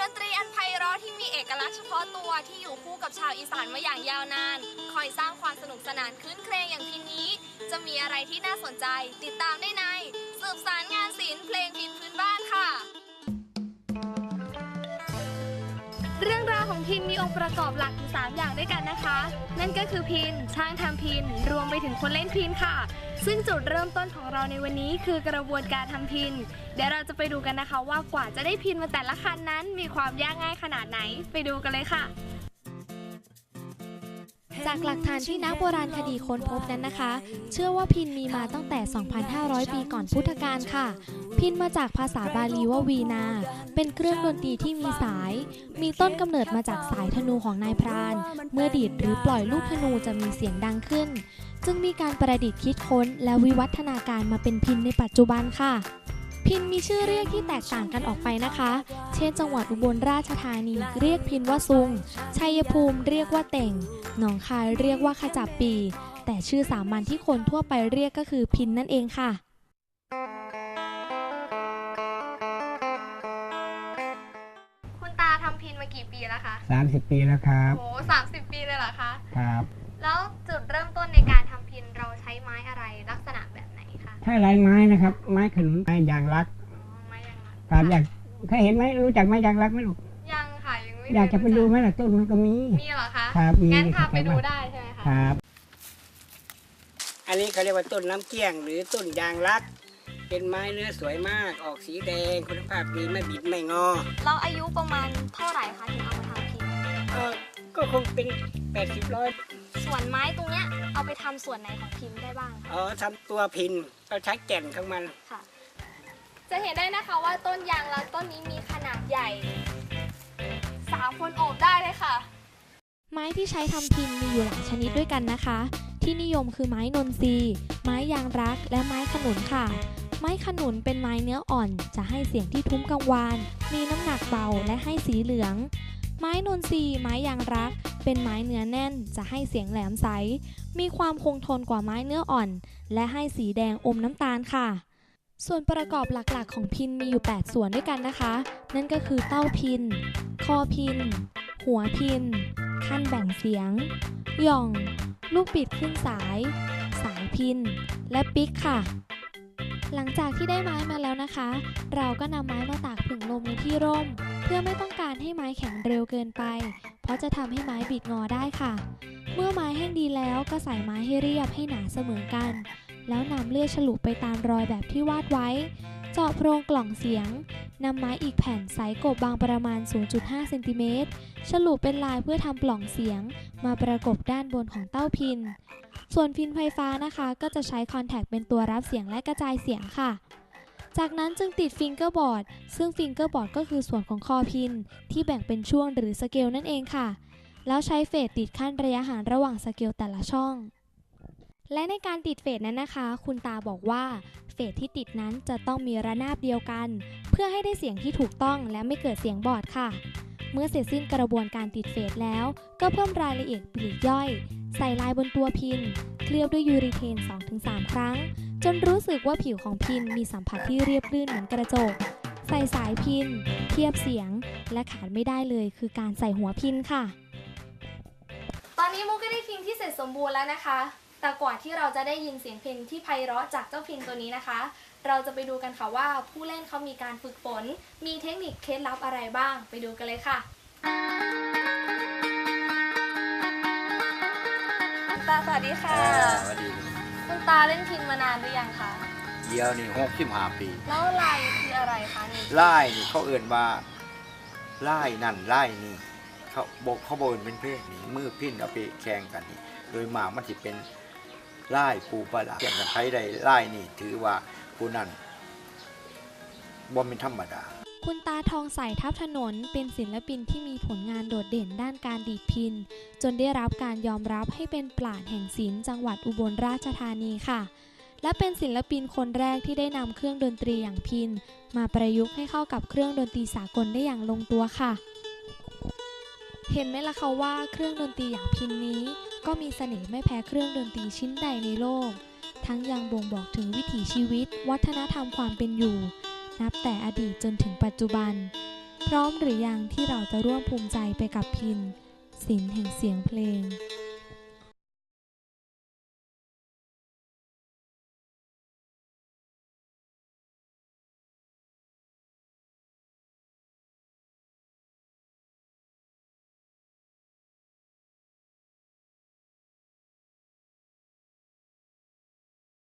ดนตรีอันไพเราะที่มีเอกลักษณ์เฉพาะตัวที่อยู่คู่กับชาวอีสานมาอย่างยาวนาน คอยสร้างความสนุกสนานคืนเครงอย่างที่นี้ จะมีอะไรที่น่าสนใจ ติดตามได้ในสืบสารงานศิลป์เพลง พินมีองค์ประกอบหลักอยู่3อย่างด้วยกันนะคะ นั่นก็คือพินช่างทำพินรวมไปถึงคนเล่นพินค่ะ ซึ่งจุดเริ่มต้นของเราในวันนี้คือกระบวนการทำพิน เดี๋ยวเราจะไปดูกันนะคะว่ากว่าจะได้พินมาแต่ละคันนั้น มีความยากง่ายขนาดไหน ไปดูกันเลยค่ะ จากหลักฐานที่นักโบราณคดีค้นพบนั้นนะคะ เชื่อว่าพินมีมาตั้งแต่ 2,500 ปีก่อนพุทธกาลค่ะ พินมาจากภาษาบาลีว่าวีนา เป็นเครื่องดนตรีที่มีสาย มีต้นกำเนิดมาจากสายธนูของนายพราน เมื่อดีดหรือปล่อยลูกธนูจะมีเสียงดังขึ้น จึงมีการประดิษฐ์คิดค้นและวิวัฒนาการมาเป็นพินในปัจจุบันค่ะ พินมีชื่อเรียกที่แตกต่างกันออกไปนะคะ เช่น จังหวัดอุบลราชธานีเรียกพินว่าซุง ชัยภูมิเรียกว่าเต่ง หนองคายเรียกว่าขจับปี แต่ชื่อสามัญที่คนทั่วไปเรียกก็คือพินนั่นเองค่ะ คุณตาทำพินมากี่ปีแล้วคะ 30 ปีแล้วครับโหสามสิบปีเลยเหรอคะ ครับ แล้วจุดเริ่มต้นในการทำพินเราใช้ไม้อะไรลักษณะแบบ ไหนคะถ้าลายไม้นะครับ ไม้ขนุนไม้ยางรักอ๋อไม้ยังไงครับอยากเคยเห็นไหมรู้จักไม้ยางรักไหมลูกยังค่ะยังไม่อยากจะไปดูไหมล่ะต้นมันก็มีมีเหรอคะครับมีงั้นพาครับไปดูได้ใช่ไหมคะครับ อันนี้เขาเรียกว่าต้นน้ำเกี้ยง หรือต้นยางรัก เป็นไม้เนื้อสวยมากออกสีแดงคุณภาพดีไม่บิดไม่งอเราอายุประมาณเท่าไหร่คะถึงเอามาทำพินเออก็คงเป็น80ร้อย ส่วนไม้ตรงเนี้ยเอาไปทำส่วนไหนของพินได้บ้างคะอ๋อทำตัวพินก็ใช้แก่นของมันค่ะ จะเห็นได้นะคะว่าต้นยางรักต้นนี้มีขนาดใหญ่สามคนโอบได้เลยค่ะ ไม้ที่ใช้ทำพินมีอยู่หลายชนิดด้วยกันนะคะ ที่นิยมคือไม้นนทรีย์ไม้ยางรัก และไม้ขนุนค่ะ ไม้ขนุนเป็นไม้เนื้ออ่อน จะให้เสียงที่ทุ้มกังวาน มีน้ำหนักเบาและให้สีเหลือง ไม้นนทรีย์ไม้ยางรัก เป็นไม้เนื้อแน่นจะให้เสียงแหลมใส มีความคงทนกว่าไม้เนื้ออ่อน และให้สีแดงอมน้ำตาลค่ะ ส่วนประกอบหลักๆ ของพินมีอยู่ 8 ส่วนด้วยกันนะคะ นั่นก็คือเต้าพิน คอพิน หัวพิน ขั้นแบ่งเสียง ย่อง ลูกบิดขึ้นสาย สายพิน และปิกค่ะหลังจากที่ได้ไม้มาแล้วนะคะ เราก็นำไม้มาตากผึ่งลมในที่ร่ม เพื่อไม่ต้องการให้ไม้แข็งเร็วเกินไป ราะจะทำให้ไม้บิดงอได้ค่ะ เมื่อไม้แห้งดีแล้วก็ใส่ไม้ให้เรียบให้หนาเสมอกัน แล้วนำเลื่อยฉลุไปตามรอยแบบที่วาดไว้ เจาะโพรงกล่องเสียงนำไม้อีกแผ่นใสกบบางประมาณ 0.5 เซนติเมตรฉลุเป็นลายเพื่อทำปล่องเสียง มาประกบด้านบนของเต้าพิน ส่วนพินไฟฟ้านะคะ ก็จะใช้คอนแทคเป็นตัวรับเสียงและกระจายเสียงค่ะ จากนั้นจึงติดฟิงเกอร์บอร์ด ซึ่งฟิงเกอร์บอร์ดก็คือส่วนของคอพิน ที่แบ่งเป็นช่วงหรือสเกลนั่นเองค่ะ แล้วใช้เฟสติดขั้นระยะห่างระหว่างสเกลแต่ละช่อง และในการติดเฟสนั้นนะคะ คุณตาบอกว่า เฟสที่ติดนั้นจะต้องมีระนาบเดียวกัน เพื่อให้ได้เสียงที่ถูกต้องและไม่เกิดเสียงบอดค่ะ เมื่อเสร็จสิ้นกระบวนการติดเฟสแล้ว ก็เพิ่มรายละเอียดปลีกย่อย ใส่ลายบนตัวพิน เคลือบด้วยยูริเทน 2-3 ครั้ง จนรู้สึกว่าผิวของพินมีสัมผัสที่เรียบรื่นเหมือนกระจก ใส่สายพิน เทียบเสียง และขาดไม่ได้เลยคือการใส่หัวพินค่ะ ตอนนี้มุกก็ได้พินที่เสร็จสมบูรณ์แล้วนะคะ แต่กว่าที่เราจะได้ยินเสียงพินที่ไพเราะจากเจ้าพินตัวนี้นะคะ เราจะไปดูกันค่ะว่าผู้เล่นเขามีการฝึกฝน มีเทคนิคเคล็ดลับอะไรบ้าง ไปดูกันเลยค่ะคุณตาสวัสดีค่ะสวัสดี คุณตาเล่นพินมานานหรือยังคะ เดียวนี่หกสิบห้าปี แล้วลายคืออะไรคะนี่ไล่นี่เขาเอื่นว่าไล่นั่นไล่นี่ เขาบอกเขาบอกเป็นเพศนี่มือพินเอาไปแข่งกันนี่โดยมากมันจะเป็นไล่ปูปลาร้าเกี่ยงกันใครใดไล่นี่ ถือว่าผู้นั้นบ่เป็นธรรมดา คุณตาทองใสทับถนนเป็นศิลปินที่มีผลงานโดดเด่นด้านการดีดพิน จนได้รับการยอมรับให้เป็นปราดแห่งศิลป์จังหวัดอุบลราชธานีค่ะ และเป็นศิลปินคนแรกที่ได้นำเครื่องดนตรีอย่างพิน มาประยุกต์ให้เข้ากับเครื่องดนตรีสากลได้อย่างลงตัวค่ะ เห็นไหมล่ะคะว่าเครื่องดนตรีอย่างพินนี้ ก็มีเสน่ห์ไม่แพ้เครื่องดนตรีชิ้นใดในโลก ทั้งยังบ่งบอกถึงวิถีชีวิต วัฒนธรรมความเป็นอยู่ นับแต่อดีตจนถึงปัจจุบัน พร้อมหรือยังที่เราจะร่วมภูมิใจไปกับพินศิลป์แห่งเสียงเพลง